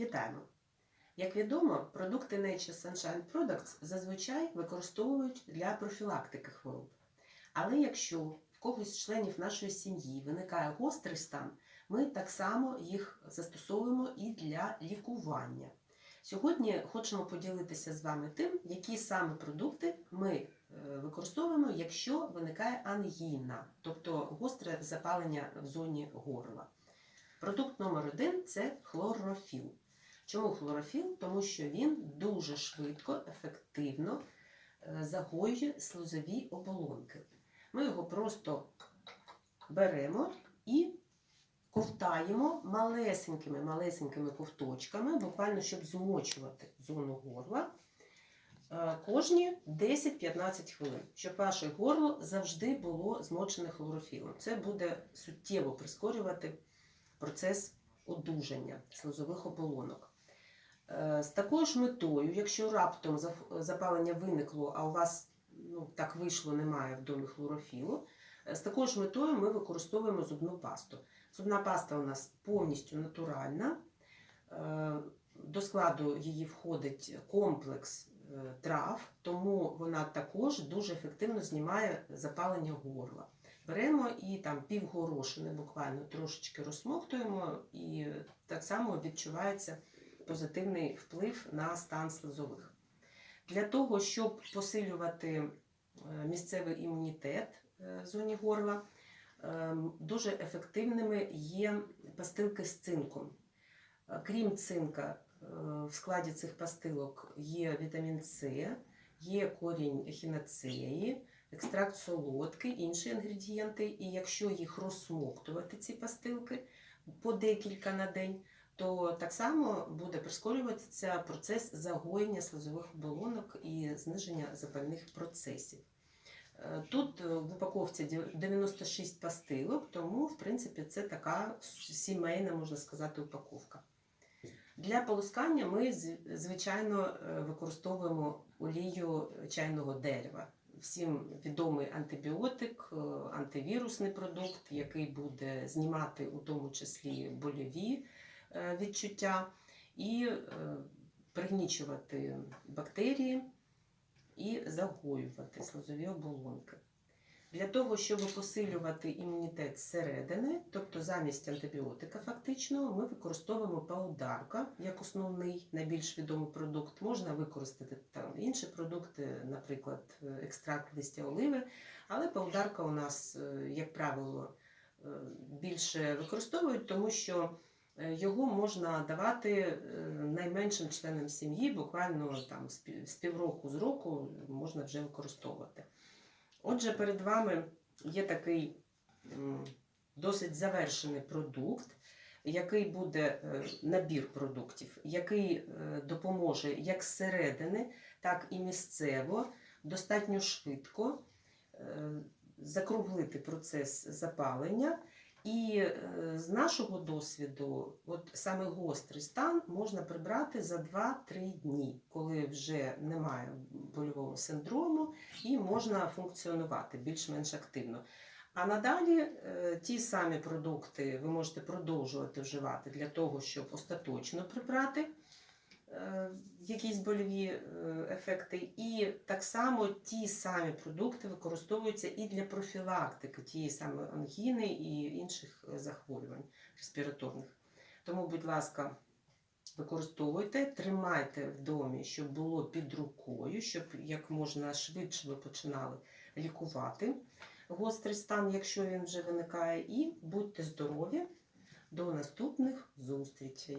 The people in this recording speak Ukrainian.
Вітаємо! Як відомо, продукти Nature Sunshine Products зазвичай використовують для профілактики хвороб. Але якщо в когось з членів нашої сім'ї виникає гострий стан, ми так само їх застосовуємо і для лікування. Сьогодні хочемо поділитися з вами тим, які саме продукти ми е, використовуємо, якщо виникає ангіна, тобто гостре запалення в зоні горла. Продукт номер один це хлорофіл. Чому хлорофіл? Тому що він дуже швидко, ефективно е, загоює слизові оболонки. Ми його просто беремо і ковтаємо малесенькими малесенькими ковточками, буквально щоб змочувати зону горла. е, Кожні 10-15 хвилин, щоб ваше горло завжди було змочене хлорофілом. Це буде суттєво прискорювати процес одужання слизових оболонок. Е, З такою ж метою, якщо раптом запалення виникло, а у вас ну, так вийшло, немає в домі хлорофілу, е, з такою ж метою ми використовуємо зубну пасту. Зубна паста у нас повністю натуральна. Е, До складу її входить комплекс трав, тому вона також дуже ефективно знімає запалення горла. Беремо і там півгорошини буквально трошечки розсмоктуємо, і так само відчувається позитивний вплив на стан слизових. Для того, щоб посилювати е, місцевий імунітет е, в зоні горла, е, дуже ефективними є пастилки з цинком. Е, Крім цинка, в складі цих пастилок є вітамін С, є корінь ехінацеї, екстракт солодкий, інші інгредієнти. І якщо їх розсмоктувати, ці пастилки по декілька на день, то так само буде прискорюватися процес загоєння слизових оболонок і зниження запальних процесів. Е, Тут е, в упаковці 96 пастилок, тому в принципі це така сімейна, можна сказати, упаковка. Для полоскання ми звичайно е, використовуємо олію чайного дерева. Всім відомий антибіотик, антивірусний продукт, який буде знімати у тому числі больові відчуття і е, пригнічувати бактерії і загоювати слизові оболонки. Для того, щоб посилювати імунітет зсередини, тобто замість антибіотика фактично, ми використовуємо паударка як основний найбільш відомий продукт. Можна використати там інші продукти, наприклад, екстракт листя оливи, але паударка у нас, е, як правило, е, більше використовують, тому що е, його можна давати е, найменшим членам сім'ї, буквально там з півроку з року можна вже використовувати. Отже, перед вами є такий досить завершений продукт, який буде е, набір продуктів, який е, допоможе як зсередини, так і місцево, достатньо швидко е, закруглити процес запалення. І е, з нашого досвіду, от саме гострий стан можна прибрати за 2-3 дні, коли вже немає больового синдрому і можна функціонувати більш-менш активно. А надалі е, ті самі продукти ви можете продовжувати вживати для того, щоб остаточно прибрати якісь больові е, ефекти. І так само ті самі продукти використовуються і для профілактики тієї самої ангіни і інших е, захворювань респіраторних. Тому, будь ласка, використовуйте, тримайте в домі, щоб було під рукою, щоб як можна швидше ви починали лікувати гострий стан, якщо він вже виникає, і будьте здорові. До наступних зустрічей!